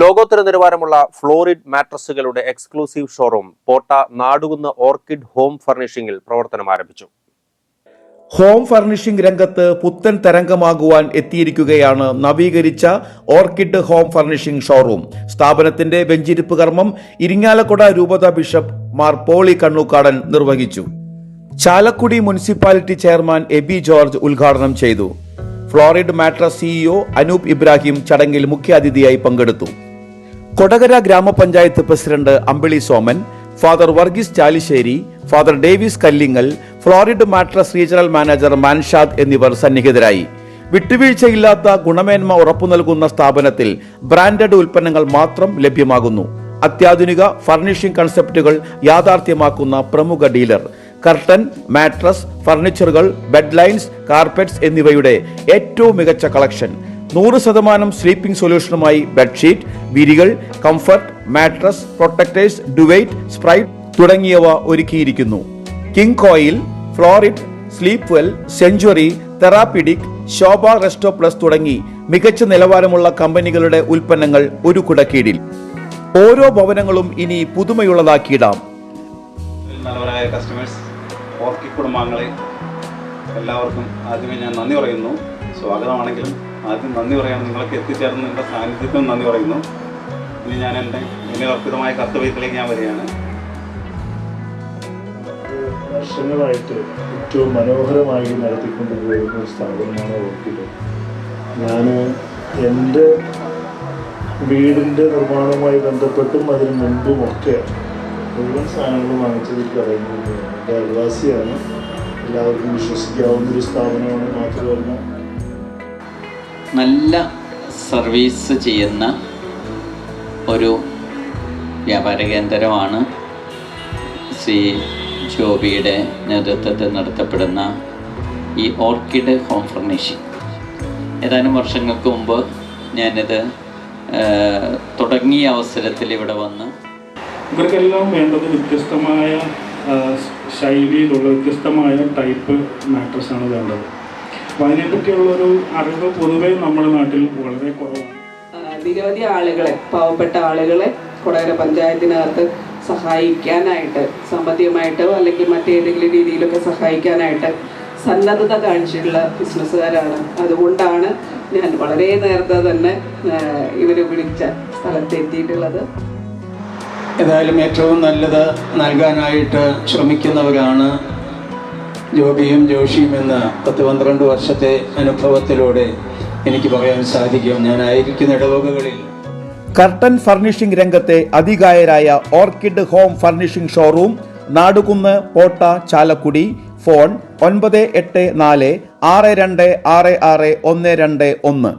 ലോകോത്തര നിലവാരമുള്ള ഫ്ലോറിഡ് മാട്രസുകളുടെ exclusive showroom Potta Nadukunnu orchid home ഫർണിഷിംഗിൽ പ്രവർത്തനം ആരംഭിച്ചു. ഹോം ഫർണിഷിംഗ് രംഗത്ത് പുത്തൻ തരംഗമാകുവാൻ എത്തിയിരിക്കുകയാണ് നവീകരിച്ച ഓർക്കിഡ് ഹോം ഫർണിഷിംഗ് ഷോറൂം. സ്ഥാപനത്തിന്റെ വെഞ്ചിരിപ്പ് കർമ്മം ഇരിങ്ങാലക്കുട രൂപത ബിഷപ്പ് മാർ പോളി കണ്ണൂക്കാടൻ നിർവഹിച്ചു. ചാലക്കുടി മുനിസിപ്പാലിറ്റി ചെയർമാൻ എബി ജോർജ് ഉദ്ഘാടനം ചെയ്തു. Florid mattress CEO Anoop Ibrahim ചടങ്ങിൽ മുഖ്യാതിഥിയായി പങ്കെടുത്തു. കൊടകര ഗ്രാമപഞ്ചായത്ത് president Ambili Soman father Varghese Chalissery father Davis Kallingal Florid mattress regional manager Manshad എന്നിവർ സന്നിഹിതരായി. വിട്ടുവീഴ്ചയില്ലാത്ത ഗുണമേന്മ ഉറപ്പു നൽകുന്ന സ്ഥാപനത്തിൽ ബ്രാൻഡഡ് ഉൽപ്പന്നങ്ങൾ മാത്രം ലഭ്യമാകുന്നു. അത്യാധുനിക ഫർണിഷിംഗ് കൺസെപ്റ്റുകൾ യാഥാർത്ഥ്യമാക്കുന്ന പ്രമുഖ ഡീലർ. കർട്ടൻ മാട്രസ് ഫർണിച്ചറുകൾ ബെഡ് ലൈൻസ് കാർപ്പറ്റ്സ് എന്നിവയുടെ ഏറ്റവും മികച്ച കളക്ഷൻ. നൂറ് ശതമാനം സ്ലീപ്പിംഗ് സൊല്യൂഷനുമായി bedsheet വിരികൾ comfort mattress protectors duvet spread തുടങ്ങിയവ ഒരുക്കിയിരിക്കുന്നു. King Koil Florid Sleepwell Century Therapedic Sobha Resto plus തുടങ്ങി മികച്ച നിലവാരമുള്ള കമ്പനികളുടെ ഉൽപ്പന്നങ്ങൾ ഒരു കുടക്കീടിൽ. ഓരോ ഭവനങ്ങളും ഇനി പുതുമയുള്ളതാക്കിയിടാം. നല്ലവരായ കസ്റ്റമേഴ്സ് ഓർക്കി കുടുംബാംഗങ്ങളെ എല്ലാവർക്കും ആദ്യമേ ഞാൻ നന്ദി പറയുന്നു. സ്വാഗതമാണെങ്കിലും ആദ്യം നന്ദി പറയാണ്. നിങ്ങൾക്ക് എത്തിച്ചേർന്ന് നിങ്ങളുടെ സാന്നിധ്യത്തിനും നന്ദി പറയുന്നു. ഇനി ഞാൻ എന്റെ എന്നിൽ അർപ്പിതമായ കർത്തവ്യത്തിലേക്ക് ഞാൻ വരികയാണ്. വർഷങ്ങളായിട്ട് ഏറ്റവും മനോഹരമായി നടത്തിക്കൊണ്ടുപോകുന്ന ഒരു സ്ഥാപനമാണ് ഓർക്കിഡ്. ഞാൻ എന്റെ വീടിന്റെ നിർമ്മാണവുമായി ബന്ധപ്പെട്ടും അതിന് മുൻപുമൊക്കെ മുഴുവൻ സാധനങ്ങളും വാങ്ങിച്ചതിൽ പറയുന്നത് എന്റെ അയൽവാസിയാണ്. എല്ലാവർക്കും വിശ്വസിക്കാവുന്ന ഒരു സ്ഥാപനമാണ് മാത്രമല്ല നല്ല സർവീസ് ചെയ്യുന്ന ഒരു വ്യാപാര കേന്ദ്രമാണ് ശ്രീ ജോബിയുടെ നേതൃത്വത്തിൽ നടത്തപ്പെടുന്ന ഈ ഓർക്കിഡ് ഹോം ഫർണിഷിംഗ്. ഏതാനും വർഷങ്ങൾക്ക് മുമ്പ് ഞാനിത് തുടങ്ങിയ അവസരത്തിൽ ഇവിടെ വന്ന് ഇവർക്കെല്ലാം വേണ്ടത് വ്യത്യസ്തമായ ശൈലിയിലുള്ള വ്യത്യസ്തമായ ടൈപ്പ് മാട്രസ് ആണ് വേണ്ടത്. അപ്പോൾ അതിനെപ്പറ്റിയുള്ളൊരു അറിവ് പൊതുവെ നമ്മുടെ നാട്ടിൽ വളരെ കുറവാണ്. നിരവധി ആളുകളെ പാവപ്പെട്ട ആളുകളെ കൊടകര പഞ്ചായത്തിനകത്ത് സഹായിക്കാനായിട്ട് സാമ്പത്തികമായിട്ടോ അല്ലെങ്കിൽ മറ്റേതെങ്കിലും രീതിയിലൊക്കെ സഹായിക്കാനായിട്ട് സന്നദ്ധത കാണിച്ചിട്ടുള്ള ബിസിനസ്സുകാരാണ്. അതുകൊണ്ടാണ് ഞാൻ വളരെ നേരത്തെ തന്നെ ഇവരെ വിളിച്ച സ്ഥലത്ത് എത്തിയിട്ടുള്ളത്. ഏതായാലും ഏറ്റവും നല്ലത് നൽകാനായിട്ട് ശ്രമിക്കുന്നവരാണ് ജോബിയും ജോഷിയും എന്ന പത്ത് പന്ത്രണ്ട് വർഷത്തെ അനുഭവത്തിലൂടെ എനിക്ക് പറയാൻ സാധിക്കും. ഞാൻ ആയിരിക്കുന്ന ഇടവകകളിൽ കർട്ടൻ ഫർണിഷിംഗ് രംഗത്തെ അതികായരായ orchid home furnishing showroom Nadukunnu Potta Chalakudy phone ഒൻപത് എട്ട് നാല് ആറ് രണ്ട് ആറ് ആറ് ഒന്ന് രണ്ട് ഒന്ന്.